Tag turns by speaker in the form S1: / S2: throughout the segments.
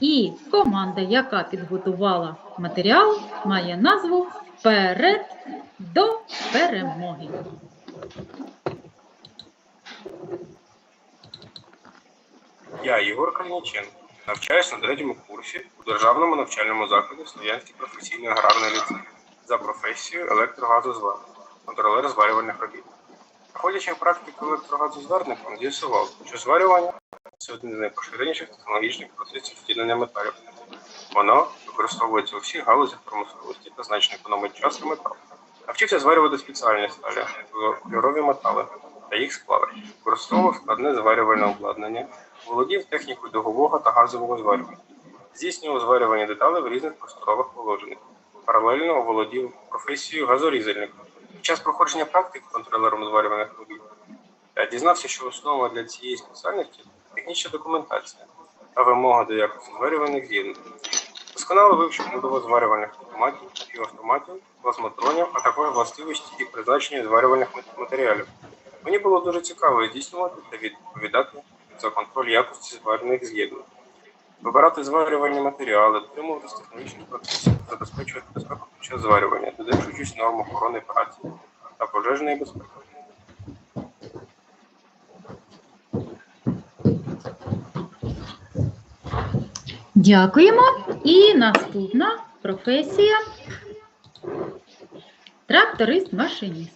S1: І команда, яка підготувала матеріал, має назву Вперед до перемоги.
S2: Я Ігор Кальниченко. Навчаюсь на третьому курсі у державному навчальному закладі Слов'янський професійний аграрний ліцей за професією електрогазозвар, контролер зварювальних робіт. Проходячи практику електрогазозварником, з'ясував, що зварювання це один з найпоширеніших технологічних процесів втілення металів. Воно використовується у всіх галузях промисловості та значно економить час і метал. Навчився зварювати спеціальні сталі, кольорові метали та їх сплави. Використовував складне зварювальне обладнання, володів технікою дугового та газового зварювання. Здійснював зварювання деталей в різних просторових положеннях. Паралельно володів професією газорізальника. Під час проходження практики контролером зварюваних робіт дізнався, що основа для цієї спеціальності технічна документація та вимога до якості зварюваних з'єднань. Досконало вивчив будову зварювальних автоматів, півавтоматів, плазматронів, а також властивості і призначення зварювальних матеріалів. Мені було дуже цікаво здійснювати та відповідати за контроль якості зварених з'єднань. Вибирати зварювальні матеріали, дотримуватись технологічних процесів, забезпечувати безпеку під час зварювання, додержуючись норм охорони праці та пожежної безпеки.
S1: Дякуємо. І наступна професія тракторист-машиніст.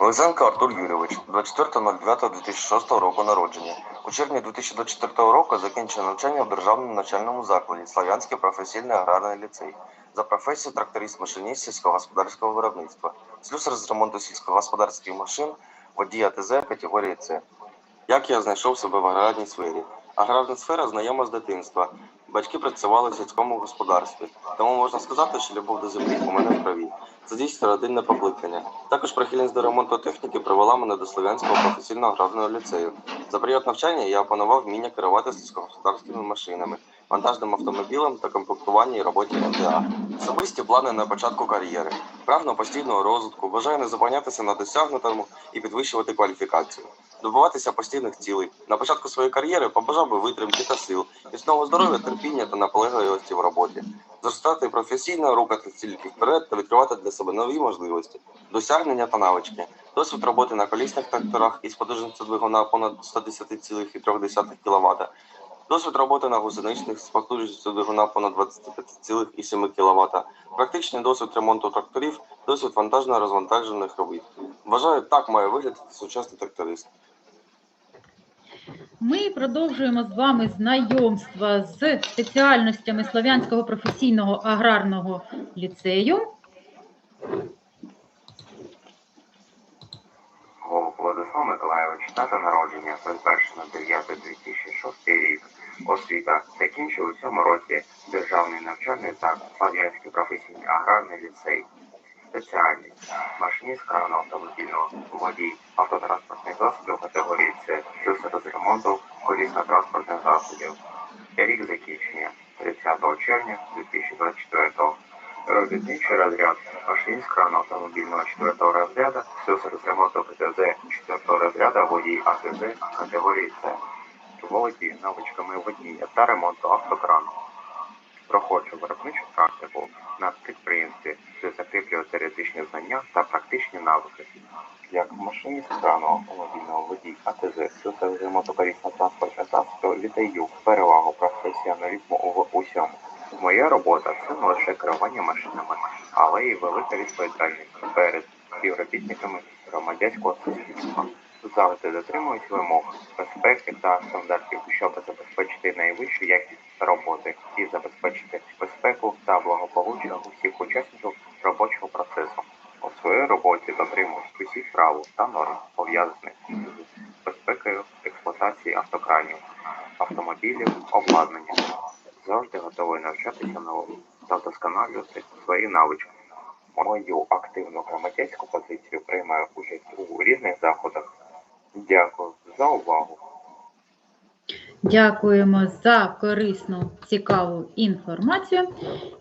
S3: Лизенко Артур Юрійович, 24.09.2006 року народження. У червні 2024 року закінчив навчання в державному навчальному закладі Слав'янський професійний аграрний ліцей за професією тракторист-машиніст сільськогосподарського виробництва, слюсар з ремонту сільськогосподарських машин, водій АТЗ категорії С. Як я знайшов себе в аграрній сфері? Аграрна сфера знайома з дитинства. Батьки працювали в сільському господарстві, тому можна сказати, що любов до землі у мене в крові. Це дійсно родинне покликання. Також прихильність до ремонту техніки привела мене до Слов'янського професійного аграрного ліцею. За період навчання я опанував вміння керувати сільськогосподарськими машинами, вантажним автомобілем та комплектуванні і роботі МТА. Особисті плани на початку кар'єри. Прагну постійного розвитку, бажаю не зупинятися на досягнутому і підвищувати кваліфікацію. Добиватися постійних цілей. На початку своєї кар'єри побажав би витримки та сил, міцного здоров'я, терпіння та наполегливості в роботі зростати професійно, рухатися тільки вперед та відкривати для себе нові можливості, досягнення та навички, досвід роботи на колісних тракторах із потужністю двигуна понад 110,3 кВт, досвід роботи на гусеничних з потужністю двигуна понад 25,7 кВт, практичний досвід ремонту тракторів, досвід вантажно-розвантажених робіт. Вважаю, так має виглядати сучасний тракторист.
S1: Ми продовжуємо з вами знайомство з спеціальностями Слов'янського професійного аграрного ліцею.
S4: Голуб Владислав Миколайович, дата народження 01.09.2006 рік. Освіта закінчив у цьому році державний навчальний заклад Слав'янський професійний аграрний ліцей. Спеціальність машиніст автомобільного водій автотранспортних засобів категорії С, слюсар з ремонту колісно-транспортних засобів. Рік закінчення 30 червня 2024 Робітничий розряд машиніст крану автомобільного 4 розряду, слюсар з ремонту ПТЗ 4 розряду, водій АТЗ категорії С. Володіє навичками водіння та ремонту автокрану. Проходжу виробничу практику на підприємстві, де закріплює теоретичні знання та практичні навики. Як машиніст крану автомобільного водій АТЗ, слюсар з ремонту колісно-транспортних віддаю перевагу професіоналізму у усьому. Моя робота це не лише керування машинами, але й велика відповідальність перед співробітниками громадянського суспільства. Завжди дотримуюсь вимог безпеки та стандартів, щоб забезпечити найвищу якість роботи і забезпечити безпеку та благополуччя усіх учасників робочого процесу. У своїй роботі дотримуюсь усіх правил та норм, пов'язаних з безпекою експлуатації автокранів, автомобілів, обладнання. Завжди готовий навчатися новому та вдосконалювати свої навички. Мою активну громадянську позицію приймаю участь у різних заходах. Дякую за увагу.
S1: Дякуємо за корисну, цікаву інформацію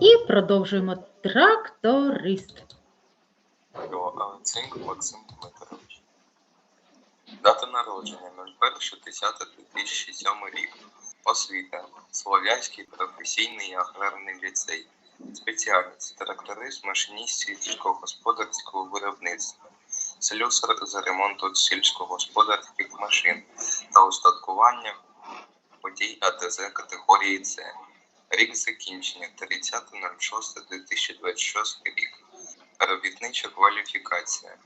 S1: і продовжуємо тракторист.
S5: Цинк Максим Дмитрович. Дата народження 01.10.2007 рік. Освіта. Слов'янський професійний аграрний ліцей. Спеціальність. Тракторист, машиніст сільськогосподарського виробництва. Слюсар з ремонту сільськогосподарських машин та устаткування водій АТЗ категорії С. Рік закінчення 30.06.2026 рік. Робітнича кваліфікація.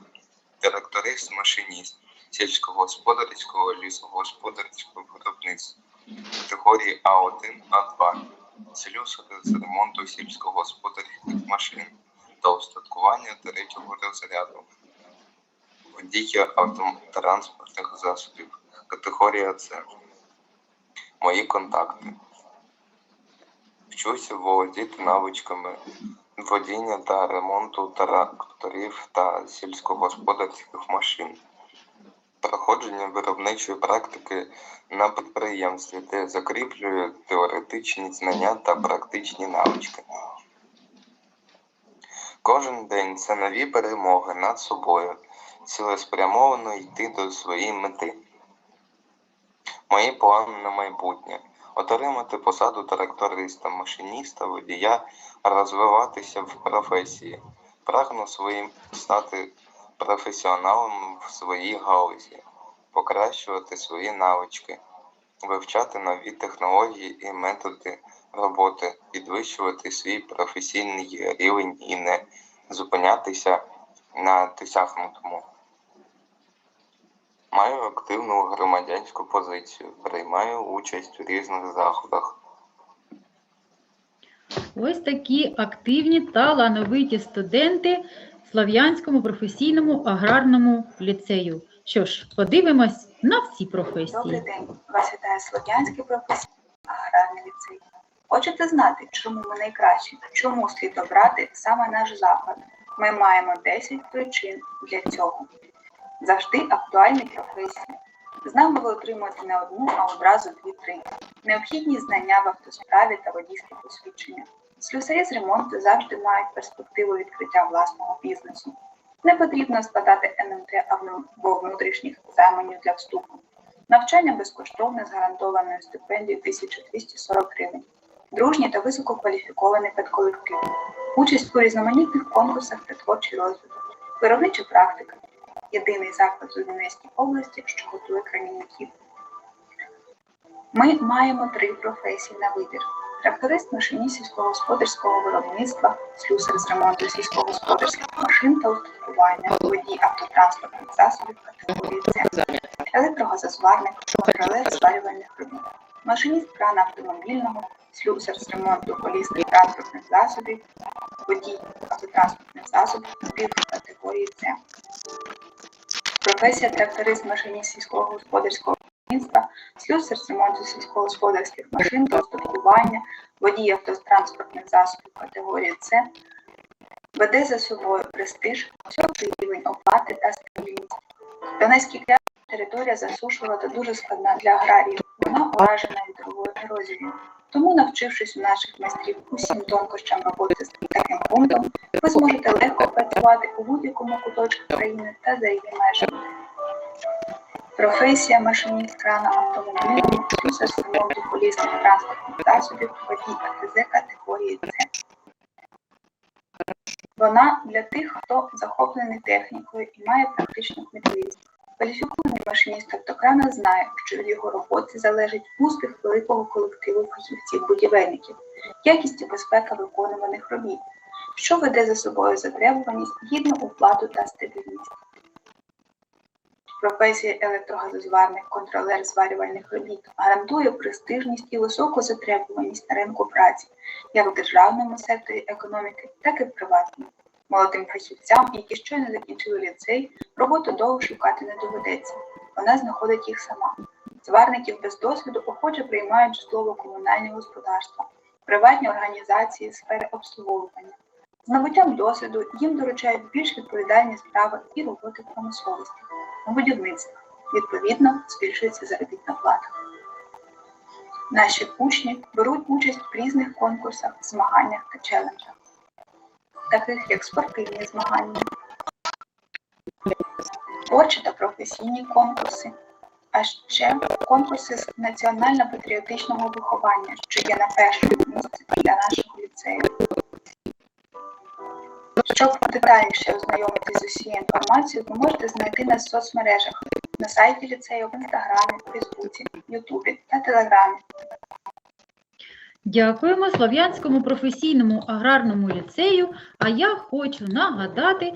S5: Тракторист, машиніст сільськогосподарського лісогосподарського виробництва категорії А1, А2, слюсар з ремонту сільськогосподарських машин та устаткування третього розряду, водій автотранспортних засобів, категорія С. Мої контакти. Вчуся володіти навичками водіння та ремонту тракторів та сільськогосподарських машин. Проходження виробничої практики на підприємстві, де закріплюю теоретичні знання та практичні навички. Кожен день це нові перемоги над собою, цілеспрямовано йти до своєї мети. Мої плани на майбутнє отримати посаду тракториста, машиніста, водія, розвиватися в професії. Прагну своїм стати професіоналом в своїй галузі, покращувати свої навички, вивчати нові технології і методи роботи, підвищувати свій професійний рівень і не зупинятися на досягнутому. Маю активну громадянську позицію, приймаю участь у різних заходах.
S1: Ось такі активні та лановиті студенти Слов'янському професійному аграрному ліцею. Що ж, подивимось на всі професії.
S6: Добрий день! Вас вітає Слов'янський професійний аграрний ліцей. Хочете знати, чому ми найкращі? Чому слід обрати саме наш заклад? Ми маємо 10 причин для цього. Завжди актуальні професії. З нами ви отримуєте не одну, а одразу дві-три. Необхідні знання в автосправі та водійське посвідчення. Слюсарі з ремонту завжди мають перспективу відкриття власного бізнесу. Не потрібно складати НМТ або внутрішніх екзаменів для вступу. Навчання безкоштовне з гарантованою стипендією 1240 гривень. Дружній та висококваліфікований педколектив. Участь у різноманітних конкурсах та творчий розвиток. Виробнича практика. Єдиний заклад у Донецькій області, що готує крамівників. Ми маємо три професії на вибір: тракторист машиніст сільськогосподарського виробництва, слюсар з ремонту сільськогосподарських машин та устаткування, водій автотранспортних засобів категорії С, електрогазозварник, контролер зварювальних робіт, машиніст крана автомобільного, слюсар з ремонту колісних транспортних засобів, водій автотранспортних засобів категорії С. Професія тракторист машиніст сільськогосподарського виробництва, слюсар з ремонту сільськогосподарських машин та устаткування, водій автотранспортних засобів категорії С, веде за собою престиж, високий рівень оплати та стабільність. Донецький край територія засушлива та дуже складна для аграріїв. Вона уражена вітровою ерозією. Тому, навчившись у наших майстрів усім тонкощам роботи з таким пунктом, ви зможете легко працювати у будь-якому куточку країни та за її межами. Професія машиніст крана автомобільного, слюсар ремонту колісних транспортних засобів, водій АТЗ категорії С. Вона для тих, хто захоплений технікою і має практичну кмітливість. Кваліфікований машиніст автокрана знає, що від його роботи залежить успіх великого колективу фахівців-будівельників, якість і безпека виконуваних робіт, що веде за собою затребуваність, гідну оплату та стабільність. Професія електрогазозварник, контролер зварювальних робіт гарантує престижність і високу затребуваність на ринку праці як в державному секторі економіки, так і в приватному. Молодим фахівцям, які щойно закінчили ліцей, роботу довго шукати не доведеться. Вона знаходить їх сама. Зварників без досвіду охоче приймають житлово-комунальні господарства, приватні організації сфери обслуговування. З набуттям досвіду їм доручають більш відповідальні справи і роботи в промисловості, у будівництві. Відповідно, збільшується заробітна плата. Наші учні беруть участь в різних конкурсах, змаганнях та челенджах, таких як спортивні змагання, творчі та професійні конкурси, а ще конкурси з національно-патріотичного виховання, що є на першому місці для нашого ліцею. Щоб детальніше ознайомитися з усією інформацією, ви можете знайти нас в соцмережах на сайті ліцею, в інстаграмі, Фейсбуці, Ютубі та Телеграмі.
S1: Дякуємо Слов'янському професійному аграрному ліцею. А я хочу нагадати,